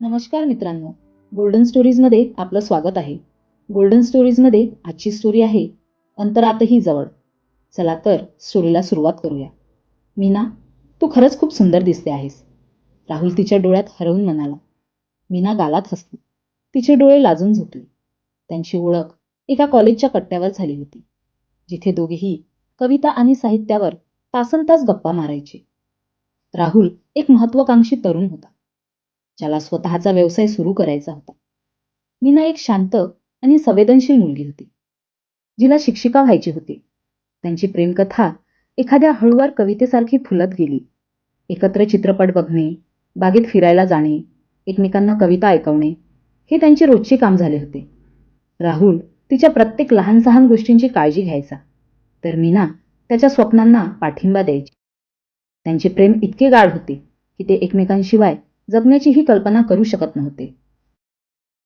नमस्कार मित्रांनो. गोल्डन स्टोरीजमध्ये आपलं स्वागत आहे. गोल्डन स्टोरीजमध्ये आजची स्टोरी आहे अंतरातही जवळ. चला तर स्टोरीला सुरुवात करूया. मीना तू खरंच खूप सुंदर दिसते आहेस. राहुल तिच्या डोळ्यात हरवून म्हणाला. मीना गालात हसली. तिचे डोळे लाजून झोपले. त्यांची ओळख एका कॉलेजच्या कट्ट्यावर झाली होती. जिथे दोघेही कविता आणि साहित्यावर तासन तास गप्पा मारायचे. राहुल एक महत्वाकांक्षी तरुण होता. ज्याला स्वतःचा व्यवसाय सुरू करायचा होता. मीना एक शांत आणि संवेदनशील मुलगी होती. जिला शिक्षिका व्हायची होती. त्यांची प्रेमकथा एखाद्या हळूवार कवितेसारखी फुलत गेली. एकत्र चित्रपट बघणे बागेत फिरायला जाणे एकमेकांना कविता ऐकवणे हे त्यांचे रोजचे काम झाले होते. राहुल तिच्या प्रत्येक लहान सहान गोष्टींची काळजी घ्यायचा. तर मीना त्याच्या स्वप्नांना पाठिंबा द्यायची. त्यांचे प्रेम इतके गाढ होते की ते एकमेकांशिवाय जगण्याचीही कल्पना करू शकत नव्हते.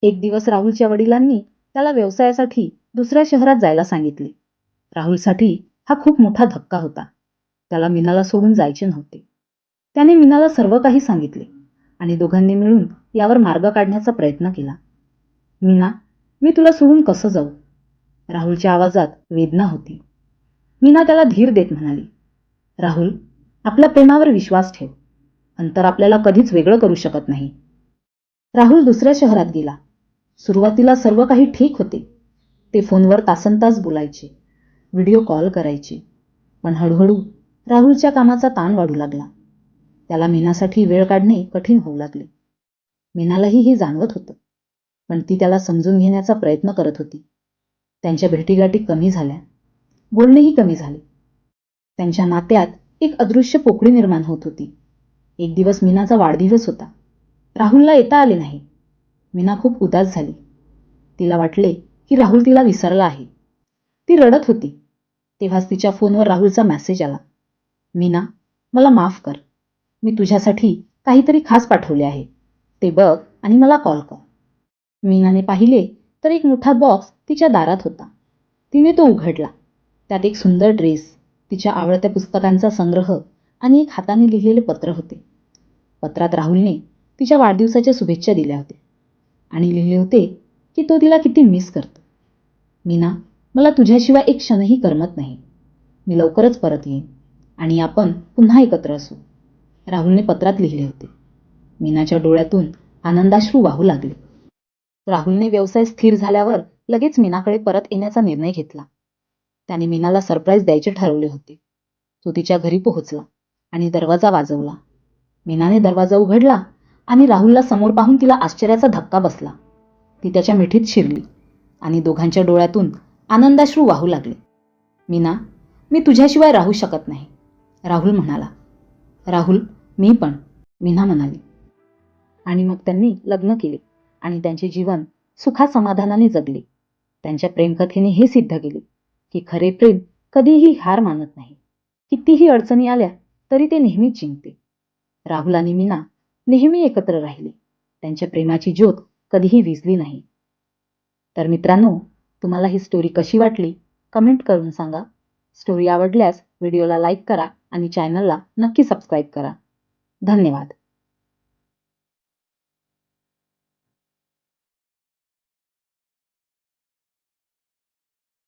एक दिवस राहुलच्या वडिलांनी त्याला व्यवसायासाठी दुसऱ्या शहरात जायला सांगितले. राहुलसाठी हा खूप मोठा धक्का होता. त्याला मीनाला सोडून जायचे नव्हते. त्याने मीनाला सर्व काही सांगितले आणि दोघांनी मिळून यावर मार्ग काढण्याचा प्रयत्न केला. मीना मी तुला सोडून कसं जाऊ? राहुलच्या आवाजात वेदना होती. मीना त्याला धीर देत म्हणाली राहुल आपल्या प्रेमावर विश्वास ठेव. अंतर आपल्याला कधीच वेगळं करू शकत नाही. राहुल दुसऱ्या शहरात गेला. सुरुवातीला सर्व काही ठीक होते. ते फोनवर तासनतास बोलायचे. व्हिडिओ कॉल करायचे. पण हळूहळू राहुलच्या कामाचा ताण वाढू लागला. त्याला मीनासाठी वेळ काढणे कठीण होऊ लागले. मीनालाही हे जाणवत होतं. पण ती त्याला समजून घेण्याचा प्रयत्न करत होती. त्यांच्या भेटीगाठी कमी झाल्या. बोलणेही कमी झाले. त्यांच्या नात्यात एक अदृश्य पोकळी निर्माण होत होती. एक दिवस मीनाचा वाढदिवस होता. राहुलला येता आले नाही. मीना खूप उदास झाली. तिला वाटले की राहुल तिला विसरला आहे. ती रडत होती. तेव्हाच तिच्या फोनवर राहुलचा मेसेज आला. मीना मला माफ कर. मी तुझ्यासाठी काहीतरी खास पाठवले आहे. ते बघ आणि मला कॉल कर. मीनाने पाहिले तर एक मोठा बॉक्स तिच्या दारात होता. तिने तो उघडला. त्यात एक सुंदर ड्रेस तिच्या आवडत्या पुस्तकांचा संग्रह आणि एक हाताने लिहिलेले पत्र होते. पत्रात राहुलने तिच्या वाढदिवसाच्या शुभेच्छा दिल्या होत्या. आणि लिहिले होते की तो तिला किती मिस करतो. मीना मला तुझ्याशिवाय एक क्षणही करमत नाही. मी लवकरच परत येईन आणि आपण पुन्हा एकत्र असू. राहुलने पत्रात लिहिले होते. मीनाच्या डोळ्यातून आनंदाश्रू वाहू लागले. राहुलने व्यवसाय स्थिर झाल्यावर लगेच मीनाकडे परत येण्याचा निर्णय घेतला. त्याने मीनाला सरप्राईज द्यायचे ठरवले होते. तो तिच्या घरी पोहोचला आणि दरवाजा वाजवला. मीनाने दरवाजा उघडला आणि राहुलला समोर पाहून तिला आश्चर्याचा धक्का बसला. ती त्याच्या मिठीत शिरली आणि दोघांच्या डोळ्यातून आनंदाश्रू वाहू लागले. मीना मी तुझ्याशिवाय राहू शकत नाही राहुल म्हणाला. राहुल मी पण मीना म्हणाली. आणि मग त्यांनी लग्न केले आणि त्यांचे जीवन सुखा समाधानाने जगले. त्यांच्या प्रेमकथेने हे सिद्ध केले की खरे प्रेम कधीही हार मानत नाही. कितीही अडचणी आल्या तरी ते नेहमीच जिंकते. राहुल आणि मीना नेहमी एकत्र राहिले. त्यांच्या प्रेमाची ज्योत कधीही विजली नाही. तर मित्रांनो तुम्हाला ही स्टोरी कशी वाटली? कमेंट करून सांगा. स्टोरी आवडल्यास व्हिडिओला लाईक करा आणि चॅनलला नक्की सबस्क्राईब करा. धन्यवाद.